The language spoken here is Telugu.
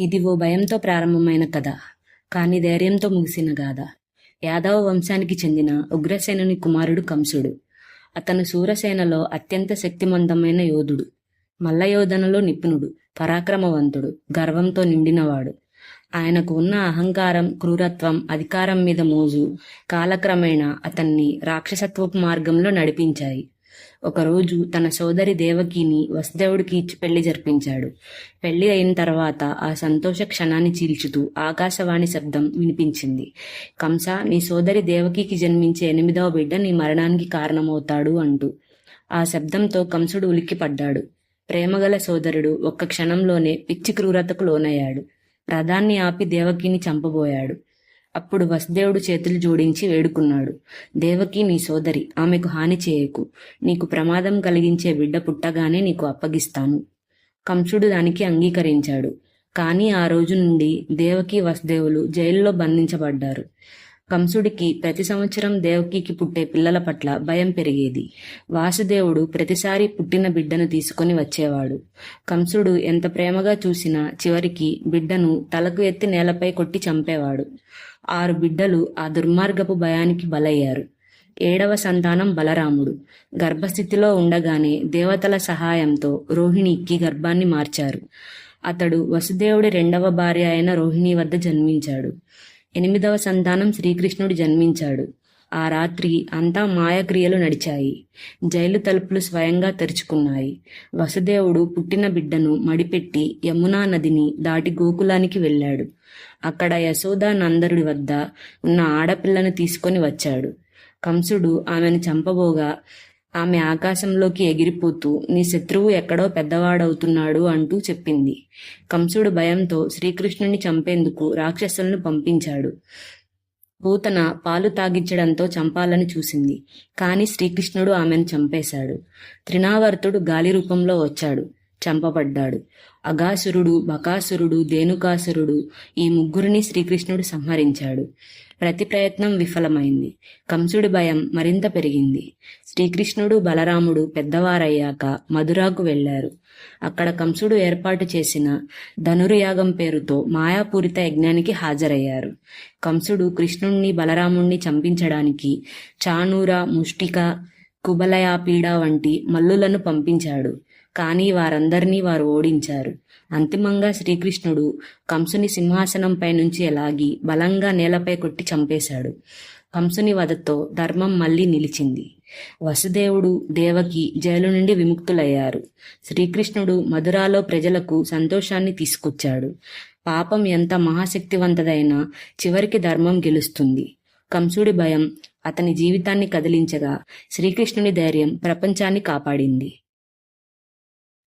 ఇది ఓ భయంతో ప్రారంభమైన కథ. కానీ ధైర్యంతో ముగిసిన గాథ. యాదవ వంశానికి చెందిన ఉగ్రసేనుని కుమారుడు కంసుడు. అతను శూరసేనలో అత్యంత శక్తివంతమైన యోధుడు. మల్లయోధనలో నిపుణుడు పరాక్రమవంతుడు గర్వంతో నిండినవాడు. ఆయనకు ఉన్న అహంకారం క్రూరత్వం అధికారం మీద మోజు కాలక్రమేణా అతన్ని రాక్షసత్వపు మార్గంలో నడిపించాయి. ఒకరోజు తన సోదరి దేవకిని వసుదేవుడికి ఇచ్చి పెళ్ళి జరిపించాడు. పెళ్ళి అయిన తర్వాత ఆ సంతోష క్షణాన్ని చీల్చుతూ ఆకాశవాణి శబ్దం వినిపించింది. కంస నీ సోదరి దేవకికి జన్మించే ఎనిమిదవ బిడ్డ నీ మరణానికి కారణమవుతాడు అంటూ. ఆ శబ్దంతో కంసుడు ఉలిక్కిపడ్డాడు. ప్రేమగల సోదరుడు ఒక్క క్షణంలోనే పిచ్చి క్రూరతకు లోనయ్యాడు. రథాన్ని ఆపి దేవకిని చంపబోయాడు. అప్పుడు వసుదేవుడు చేతులు జోడించి వేడుకున్నాడు. దేవకి నీ సోదరి ఆమెకు హాని చేయకు. నీకు ప్రమాదం కలిగించే బిడ్డ పుట్టగానే నీకు అప్పగిస్తాను. కంసుడు దానికి అంగీకరించాడు. కానీ ఆ రోజు నుండి దేవకి వసుదేవులు జైల్లో బంధించబడ్డారు. కంసుడికి ప్రతి సంవత్సరం దేవకికి పుట్టే పిల్లల పట్ల భయం పెరిగేది. వాసుదేవుడు ప్రతిసారి పుట్టిన బిడ్డను తీసుకొని వచ్చేవాడు. కంసుడు ఎంత ప్రేమగా చూసినా చివరికి బిడ్డను తలకు ఎత్తి నేలపై కొట్టి చంపేవాడు. ఆరు బిడ్డలు ఆ దుర్మార్గపు భయానికి బలయ్యారు. ఏడవ సంతానం బలరాముడు. గర్భస్థితిలో ఉండగానే దేవతల సహాయంతో రోహిణికి గర్భాన్ని మార్చారు. అతడు వసుదేవుడి రెండవ భార్య అయిన రోహిణి వద్ద జన్మించాడు. ఎనిమిదవ సంతానం శ్రీకృష్ణుడు జన్మించాడు. ఆ రాత్రి అంతా మాయక్రియలు నడిచాయి. జైలు తలుపులు స్వయంగా తెరుచుకున్నాయి. వసుదేవుడు పుట్టిన బిడ్డను మడిపెట్టి యమునా నదిని దాటి గోకులానికి వెళ్ళాడు. అక్కడ యశోదా నందరుడి వద్ద ఉన్న ఆడపిల్లను తీసుకొని వచ్చాడు. కంసుడు ఆమెను చంపబోగా ఆమె ఆకాశంలోకి ఎగిరిపోతూ నీ శత్రువు ఎక్కడో పెద్దవాడవుతున్నాడు అంటూ చెప్పింది. కంసుడు భయంతో శ్రీకృష్ణుని చంపేందుకు రాక్షసులను పంపించాడు. పూతన పాలు తాగించడంతో చంపాలని చూసింది. కాని శ్రీకృష్ణుడు ఆమెను చంపేశాడు. త్రినావర్తుడు గాలి రూపంలో వచ్చాడు. చంపబడ్డాడు. అగాసురుడు బకాసురుడు దేనుకాసురుడు ఈ ముగ్గురిని శ్రీకృష్ణుడు సంహరించాడు. ప్రతి ప్రయత్నం విఫలమైంది. కంసుడి భయం మరింత పెరిగింది. శ్రీకృష్ణుడు బలరాముడు పెద్దవారయ్యాక మధురాకు వెళ్ళారు అక్కడ కంసుడు ఏర్పాటు చేసిన ధనుర్యాగం పేరుతో మాయాపూరిత యజ్ఞానికి హాజరయ్యారు. కంసుడు కృష్ణుణ్ణి బలరాముణ్ణి చంపించడానికి చానూర ముష్టిక కుబలయాపీడ వంటి మల్లులను పంపించాడు. కానీ వారందరినీ వారు ఓడించారు. అంతిమంగా శ్రీకృష్ణుడు కంసుని సింహాసనంపై నుంచి ఎలాగి బలంగా నేలపై కొట్టి చంపేశాడు. కంసుని వధతో ధర్మం మళ్ళీ నిలిచింది. వసుదేవుడు దేవకి జైలు నుండి విముక్తులయ్యారు. శ్రీకృష్ణుడు మధురాలో ప్రజలకు సంతోషాన్ని తీసుకొచ్చాడు. పాపం ఎంత మహాశక్తివంతదైనా చివరికి ధర్మం గెలుస్తుంది. కంసుడి భయం అతని జీవితాన్ని కదిలించగా శ్రీకృష్ణుని ధైర్యం ప్రపంచాన్ని కాపాడింది.